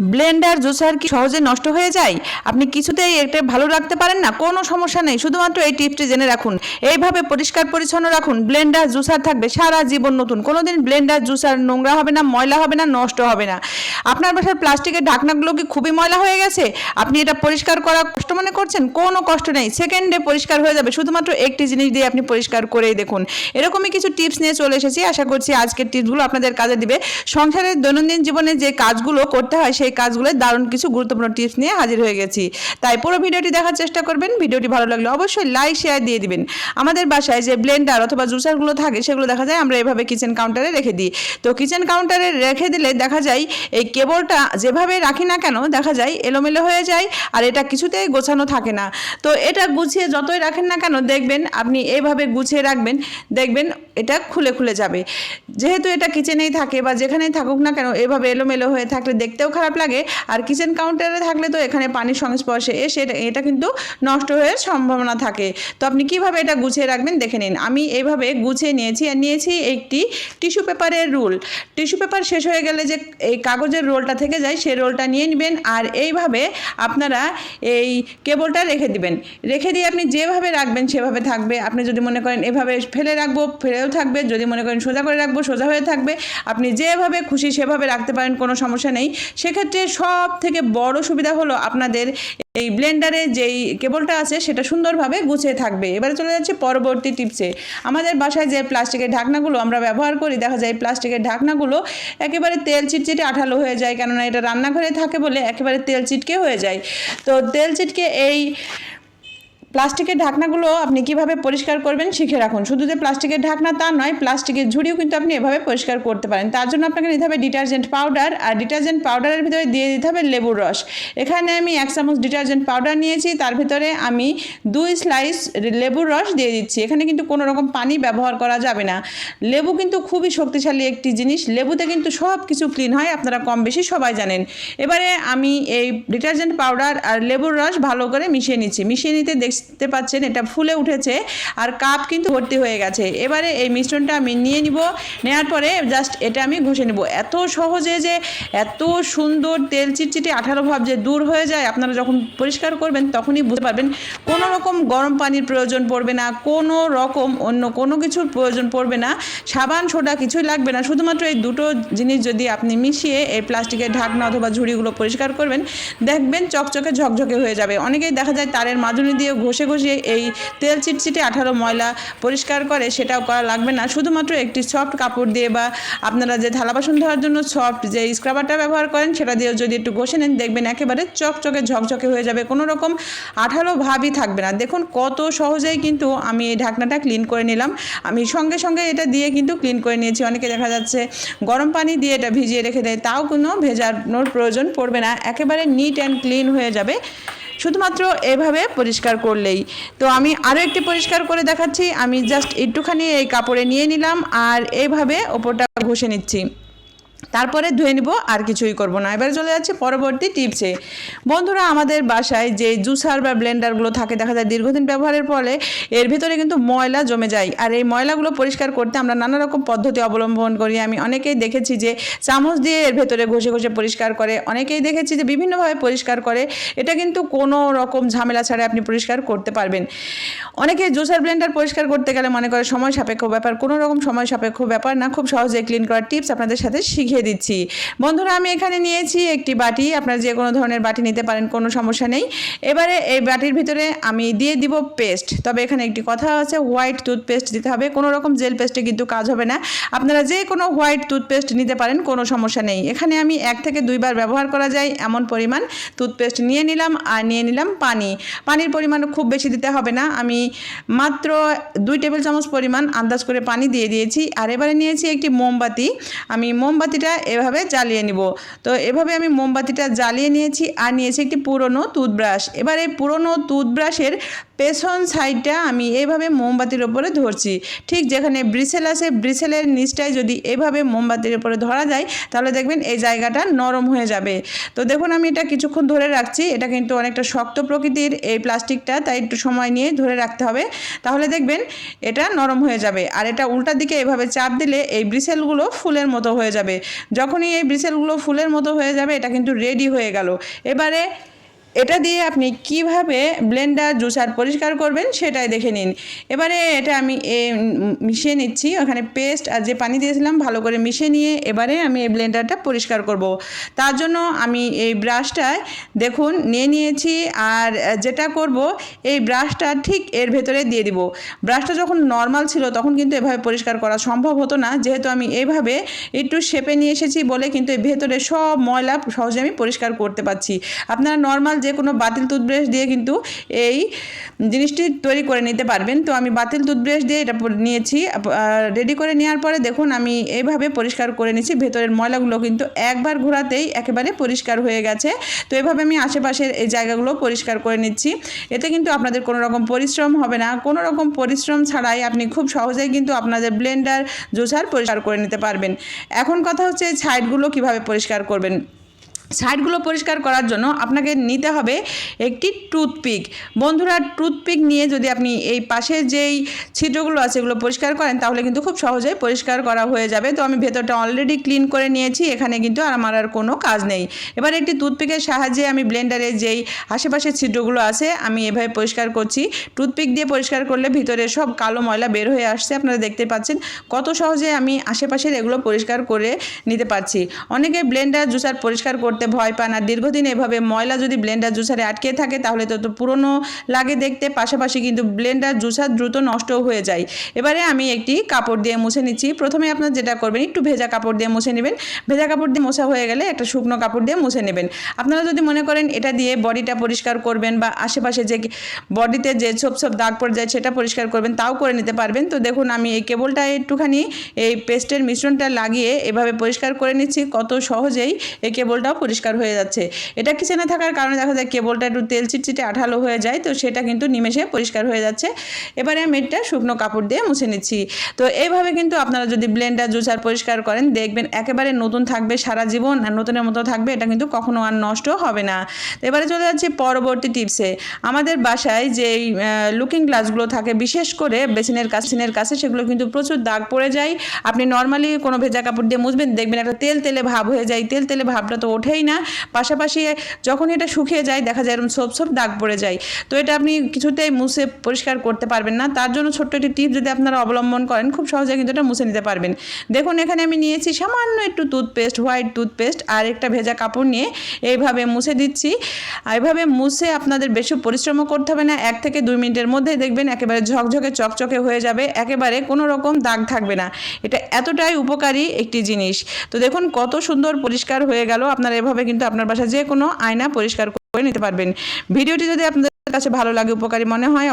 Blender juicer কি সহজে নষ্ট হয়ে যায়? আপনি কিছুতেই এটা ভালো রাখতে পারেন না, কোনো সমস্যা নেই। শুধুমাত্র এই টিপসটি জেনে রাখুন। এইভাবে পরিষ্কার পরিচ্ছন্ন রাখুন। ব্লেন্ডার জুসার থাকবে সারা জীবন নতুন। কোনোদিন ব্লেন্ডার জুসার নোংরা হবে না, ময়লা হবে না, নষ্ট হবে না। আপনার বাসার প্লাস্টিকের ঢাকনাগুলো কি খুবই ময়লা হয়ে গেছে? আপনি এটা পরিষ্কার করা কষ্ট মনে করছেন? কোনো কষ্ট নেই। সেকেন্ডে পরিষ্কার হয়ে যাবে। শুধুমাত্র একটি জিনিস দিয়ে আপনি পরিষ্কার করেই দেখুন। এরকমই কিছু টিপস নিয়ে চলে এসেছি। আশা করছি আজকের টিপসগুলো আপনাদের কাজে দিবে। সংসারের দৈনন্দিন জীবনে যে কাজগুলো করতে হয়, সেই কাজগুলোর দারুণ কিছু গুরুত্বপূর্ণ টিপস নিয়ে হাজির হয়ে গেছি। তাই পুরো ভিডিওটি দেখার চেষ্টা করবেন। ভিডিওটি ভালো লাগলে অবশ্যই লাইক শেয়ার দিয়ে দিবেন। আমাদের বাসায় যে ব্লেন্ডার অথবা জুসারগুলো থাকে, সেগুলো দেখা যায়, আমরা এভাবে কিচেন কাউন্টারে রেখে দিই। তো কিচেন কাউন্টারে রেখে দিলে দেখা যায়, এই কেবলটা যেভাবে রাখি না কেন, দেখা যায় এলোমেলো হয়ে যায় আর এটা কিছুতেই গোছানো থাকে না। তো এটা গুছিয়ে যতই রাখেন না কেন, দেখবেন আপনি এইভাবে গুছিয়ে রাখবেন, দেখবেন এটা খুলে খুলে যাবে। যেহেতু এটা কিচেনেই থাকে বা যেখানেই থাকুক না কেন, এভাবে এলোমেলো হয়ে থাকলে দেখতেও খারাপ লাগে। আর কিচেন কাউন্টারে থাকলে তো এখানে পানির সংস্পর্শে এসে এটা- কিন্তু নষ্ট হয়ে সম্ভাবনা থাকে। তো আপনি কীভাবে এটা গুছিয়ে রাখবেন দেখে নিন। আমি এইভাবে গুছিয়ে নিয়েছি আর নিয়েছি একটি টিস্যু পেপারের রোল। টিস্যু পেপার শেষ হয়ে গেলে যে এই কাগজের রোলটা থেকে যায় সেই রোলটা নিয়ে নেবেন আর এইভাবে আপনারা এই কেবলটা রেখে দিবেন। রেখে দিয়ে আপনি যেভাবে রাখবেন সেভাবে থাকবে। আপনি যদি মনে করেন এভাবে ফেলে রাখব, ফেলেও থাকবে। যদি মনে করেন সোজা করে রাখব সোজা হয়ে থাকবে। আপনি যেভাবে খুশি সেভাবে রাখতে পারেন, কোনো সমস্যা নেই। সেক্ষেত্রে সব থেকে বড় সুবিধা হলো আপনাদের এই ব্লেন্ডারে যেই কেবলটা আছে, সেটা সুন্দরভাবে গুছিয়ে থাকবে। এবারে চলে যাচ্ছে পরবর্তী টিপসে আমাদের বাসায় যে প্লাস্টিকের ঢাকনাগুলো আমরা ব্যবহার করি, দেখা যায় প্লাস্টিকের ঢাকনাগুলো একেবারে তেল চিটচিটে আঠালো হয়ে যায়, কেননা এটা রান্নাঘরে থাকে বলে একেবারে তেল চিটকে হয়ে যায়। তো তেল চিটকে এই প্লাস্টিকের ঢাকনাগুলো আপনি কীভাবে পরিষ্কার করবেন শিখে রাখুন। শুধু যে প্লাস্টিকের ঢাকনা তা নয়, প্লাস্টিকের ঝুড়িও কিন্তু আপনি এভাবে পরিষ্কার করতে পারেন। তার জন্য আপনাকে নিতে হবে ডিটারজেন্ট পাউডার। আর ডিটারজেন্ট পাউডারের ভিতরে দিয়ে দিতে হবে লেবুর রস। এখানে আমি এক চামচ ডিটারজেন্ট পাউডার নিয়েছি। তার ভিতরে আমি দুই স্লাইস লেবুর রস দিয়ে দিচ্ছি। এখানে কিন্তু কোনো রকম পানি ব্যবহার করা যাবে না। লেবু কিন্তু খুবই শক্তিশালী একটি জিনিস। লেবুতে কিন্তু সব কিছু ক্লিন হয়, আপনারা কম বেশি সবাই জানেন। এবারে আমি এই ডিটারজেন্ট পাউডার আর লেবুর রস ভালো করে মিশিয়ে নিচ্ছি। মিশিয়ে নিতে দেখতে পাচ্ছেন, এটা ফুলে উঠেছে আর কাপ কিন্তু ভর্তি হয়ে গেছে। এবারে এই মিশ্রণটা আমি নিয়ে নিব। নেওয়ার পরে জাস্ট এটা আমি ঘষে নিব। এত সহজে যে এত সুন্দর তেল চিটচিটে আঠারো ভাব যে দূর হয়ে যায়, আপনারা যখন পরিষ্কার করবেন তখনই বুঝতে পারবেন। কোনো রকম গরম পানির প্রয়োজন পড়বে না, কোনো রকম অন্য কোনো কিছুর প্রয়োজন পড়বে না। সাবান, সোডা কিছুই লাগবে না। শুধুমাত্র এই দুটো জিনিস যদি আপনি মিশিয়ে এই প্লাস্টিকের ঢাকনা অথবা ঝুড়িগুলো পরিষ্কার করবেন, দেখবেন চকচকে ঝকঝকে হয়ে যাবে। অনেকেই দেখা যায় তারের মাজুনি দিয়ে ঘষে ঘষে এই তেল চিটচিটে আঠারো ময়লা পরিষ্কার করে সেটাও করা লাগবে না। শুধুমাত্র একটি সফট কাপড় দিয়ে বা আপনারা যে থালা বাসন ধোয়ার জন্য সফট যে স্ক্রাবারটা ব্যবহার করেন, সেটা দিয়েও যদি একটু ঘষে নেন, দেখবেন একেবারে চকচকে ঝকঝকে হয়ে যাবে। কোনো রকম আঠালো ভাবই থাকবে না। দেখুন কত সহজেই কিন্তু আমি এই ঢাকনাটা ক্লিন করে নিলাম। আমি সঙ্গে সঙ্গে এটা দিয়ে কিন্তু ক্লিন করে নিয়েছি। অনেকে দেখা যাচ্ছে গরম পানি দিয়ে এটা ভিজিয়ে রেখে দেয়, তাও কোনো ভেজানোর প্রয়োজন পড়বে না। একেবারে নিট অ্যান্ড ক্লিন হয়ে যাবে। শুধুমাত্র এভাবে পরিষ্কার করলেই। তো আমি আরও একটি পরিষ্কার করে দেখাচ্ছি। আমি জাস্ট একটুখানি এই কাপড়ে নিয়ে নিলাম আর এইভাবে ওপরটা ঘষে নিচ্ছি। তারপরে ধুয়ে নিব, আর কিছুই করব না। এবারে চলে যাচ্ছে পরবর্তী টিপসে। বন্ধুরা, আমাদের বাসায় যে জুসার বা ব্লেন্ডারগুলো থাকে, দেখা যায় দীর্ঘদিন ব্যবহারের ফলে এর ভিতরে কিন্তু ময়লা জমে যায়। আর এই ময়লাগুলো পরিষ্কার করতে আমরা নানা রকম পদ্ধতি অবলম্বন করি। আমি অনেকেই দেখেছি যে চামচ দিয়ে এর ভেতরে ঘষে ঘষে পরিষ্কার করে, অনেকেই দেখেছি যে বিভিন্নভাবে পরিষ্কার করে। এটা কিন্তু কোনো রকম ঝামেলা ছাড়া আপনি পরিষ্কার করতে পারবেন। অনেকে জুসার ব্লেন্ডার পরিষ্কার করতে গেলে মনে করে সময় সাপেক্ষ ব্যাপার, কোনো রকম সময় সাপেক্ষ ব্যাপার না। খুব সহজে ক্লিন করার টিপস আপনাদের সাথে শিখিয়ে দিচ্ছি। বন্ধুরা, আমি এখানে নিয়েছি একটি বাটি। আপনারা যে কোনো ধরনের বাটি নিতে পারেন, কোনো সমস্যা নেই। এবারে এই বাটির ভিতরে আমি দিয়ে দিব পেস্ট। তবে এখানে একটি কথা আছে, হোয়াইট টুথপেস্ট দিতে হবে। কোনো রকম জেল পেস্টে কিন্তু কাজ হবে না। আপনারা যে কোনো হোয়াইট টুথপেস্ট নিতে পারেন, কোনো সমস্যা নেই। এখানে আমি এক থেকে দুইবার ব্যবহার করা যায় এমন পরিমাণ টুথপেস্ট নিয়ে নিলাম আর নিয়ে নিলাম পানি। পানির পরিমাণ খুব বেশি দিতে হবে না। আমি মাত্র দুই টেবিল চামচ পরিমাণ আন্দাজ করে পানি দিয়ে দিয়েছি। আর এবারে নিয়েছি একটি মোমবাতি। আমি মোমবাতিটা এভাবে জ্বালিয়ে নিব। তো এভাবে আমি মোমবাতিটা জ্বালিয়ে নিয়েছি আর নিয়েছি একটি পুরনো টুথব্রাশ এবার এই পুরনো টুথব্রাশের পেছন সাইডটা আমি এইভাবে মোমবাতির ওপরে ধরছি। ঠিক যেখানে ব্রিসেল আছে ব্রিসেলের নিচটায় যদি এভাবে মোমবাতির ওপরে ধরা যায়, তাহলে দেখবেন এই জায়গাটা নরম হয়ে যাবে। তো দেখুন আমি এটা কিছুক্ষণ ধরে রাখছি। এটা কিন্তু অনেকটা শক্ত প্রকৃতির এই প্লাস্টিকটা, তাই একটু সময় নিয়ে ধরে রাখতে হবে। তাহলে দেখবেন এটা নরম হয়ে যাবে। আর এটা উল্টা দিকে এভাবে চাপ দিলে এই ব্রিসেলগুলো ফুলের মতো হয়ে যাবে। যখনই এই ব্রিসেলগুলো ফুলের মতো হয়ে যাবে এটা কিন্তু রেডি হয়ে গেল। এবারে এটা দিয়ে আপনি কীভাবে ব্লেন্ডার জুসার পরিষ্কার করবেন সেটাই দেখে নিন। এবারে এটা আমি মিশিয়ে নিচ্ছি। ওখানে পেস্ট আর যে পানি দিয়েছিলাম ভালো করে মিশিয়ে নিয়ে এবারে আমি এই ব্লেন্ডারটা পরিষ্কার করব। তার জন্য আমি এই ব্রাশটায় দেখুন নিয়ে নিয়েছি আর যেটা করব, এই ব্রাশটা ঠিক এর ভেতরে দিয়ে দিব। ব্রাশটা যখন নর্মাল ছিল তখন কিন্তু এভাবে পরিষ্কার করা সম্ভব হতো না। যেহেতু আমি এইভাবে একটু শেপে নিয়ে এসেছি বলে কিন্তু এই ভেতরে সব ময়লা সহজে আমি পরিষ্কার করতে পারছি। আপনারা নর্মাল যে কোনো বাতিল টুথব্রাশ দিয়ে কিন্তু এই জিনিসটি তৈরি করে নিতে পারবেন। তো আমি বাতিল টুথব্রাশ দিয়ে এটা নিয়েছি। রেডি করে নেওয়ার পরে দেখুন আমি এইভাবে পরিষ্কার করে নিচ্ছি ভেতরের ময়লাগুলো কিন্তু একবার ঘোরাতেই একেবারে পরিষ্কার হয়ে গেছে। তো এভাবে আমি আশেপাশের এই জায়গাগুলো পরিষ্কার করে নিচ্ছি। এতে কিন্তু আপনাদের কোনো রকম পরিশ্রম হবে না। কোনো রকম পরিশ্রম ছাড়াই আপনি খুব সহজেই কিন্তু আপনাদের ব্লেন্ডার জুসার পরিষ্কার করে নিতে পারবেন। এখন কথা হচ্ছে সাইডগুলো কীভাবে পরিষ্কার করবেন। সাইডগুলো পরিষ্কার করার জন্য আপনাকে নিতে হবে একটি টুথপিক। বন্ধুরা, টুথপিক নিয়ে যদি আপনি এই পাশে যেই ছিদ্রগুলো আছে এগুলো পরিষ্কার করেন, তাহলে কিন্তু খুব সহজেই পরিষ্কার করা হয়ে যাবে। তো আমি ভেতরটা অলরেডি ক্লিন করে নিয়েছি, এখানে কিন্তু আর আমার আর কোনো কাজ নেই। এবার একটি টুথপিকের সাহায্যে আমি ব্লেন্ডারে যেই আশেপাশের ছিদ্রগুলো আছে, আমি এভাবে পরিষ্কার করছি। টুথপিক দিয়ে পরিষ্কার করলে ভিতরে সব কালো ময়লা বের হয়ে আসছে, আপনারা দেখতে পাচ্ছেন কত সহজে আমি আশেপাশের এগুলো পরিষ্কার করে নিতে পারছি। অনেকে ব্লেন্ডার জুসার পরিষ্কার করতে ভয় পান। আর দীর্ঘদিন এভাবে ময়লা যদি ব্লেন্ডার জুসারে আটকে থাকে, তাহলে তো তো পুরনো লাগে দেখতে, পাশাপাশি কিন্তু ব্লেন্ডার জুসার দ্রুত নষ্টও হয়ে যায়। এবারে আমি একটি কাপড় দিয়ে মুছে নিচ্ছি। প্রথমে আপনার যেটা করবেন, একটু ভেজা কাপড় দিয়ে মুছে নেবেন। ভেজা কাপড় দিয়ে মোছা হয়ে গেলে একটা শুকনো কাপড় দিয়ে মুছে নেবেন। আপনারা যদি মনে করেন এটা দিয়ে বডিটা পরিষ্কার করবেন বা আশেপাশে যে বডিতে যে ছোপ ছোপ দাগ পড়ে যায় সেটা পরিষ্কার করবেন, তাও করে নিতে পারবেন। তো দেখুন, আমি এই কেবলটা একটুখানি এই পেস্টের মিশ্রণটা লাগিয়ে এভাবে পরিষ্কার করে নিচ্ছি। কত সহজেই এই কেবলটাও পরিষ্কার হয়ে যাচ্ছে। এটা কিচেনে থাকার কারণে দেখা যায় কেবলটা একটু তেল চিটচিটে আঠালো হয়ে যায়, তো সেটা কিন্তু নিমেষে পরিষ্কার হয়ে যাচ্ছে। এবারে আমি এটা শুকনো কাপড় দিয়ে মুছে নিচ্ছি। তো এইভাবে কিন্তু আপনারা যদি ব্লেন্ডার, জুসার পরিষ্কার করেন, দেখবেন একেবারে নতুন থাকবে সারা জীবন আর নতুনের মতো থাকবে, এটা কিন্তু কখনো আর নষ্ট হবে না। তো এবারে চলে যাচ্ছে পরবর্তী টিপসে আমাদের বাসায় যে লুকিং গ্লাসগুলো থাকে, বিশেষ করে বেসিনের কাছিনের কাছে, সেগুলো কিন্তু প্রচুর দাগ পড়ে যায়। আপনি নর্মালি কোনো ভেজা কাপড় দিয়ে মুছবেন, দেখবেন একটা তেল তেলে ভাব হয়ে যায়। তেল তেলে ভাবটা তো ওঠেই না। পাশাপাশি যখন এটা শুকিয়ে যায়, দেখা যায় এরকম সব সব দাগ পড়ে যায়। তো এটা আপনি কিছুতেই মুছে পরিষ্কার করতে পারবেন না। তার জন্য ছোট্ট একটি টিপ যদি আপনারা অবলম্বন করেন, খুব সহজে কিন্তু এটা মুছে নিতে পারবেন। দেখুন, এখানে আমি নিয়েছি সামান্য একটু টুথপেস্ট হোয়াইট টুথপেস্ট আর একটা ভেজা কাপড় নিয়ে এইভাবে মুছে দিচ্ছি। এইভাবে মুছে আপনাদের বেশি পরিশ্রমও করতে হবে না। এক থেকে দুই মিনিটের মধ্যেই দেখবেন একেবারে ঝকঝকে, চকচকে হয়ে যাবে। একেবারে কোনো রকম দাগ থাকবে না। এটা এতটাই উপকারী একটি জিনিস। তো দেখুন, কত সুন্দর পরিষ্কার হয়ে গেল। আপনারা এভাবে কিন্তু আপনার বাসায় যে কোনো আয়না পরিষ্কার করে নিতে পারবেন। ভিডিওটি যদি আপনাদের কাছে ভালো লাগে, উপকারী মনে হয়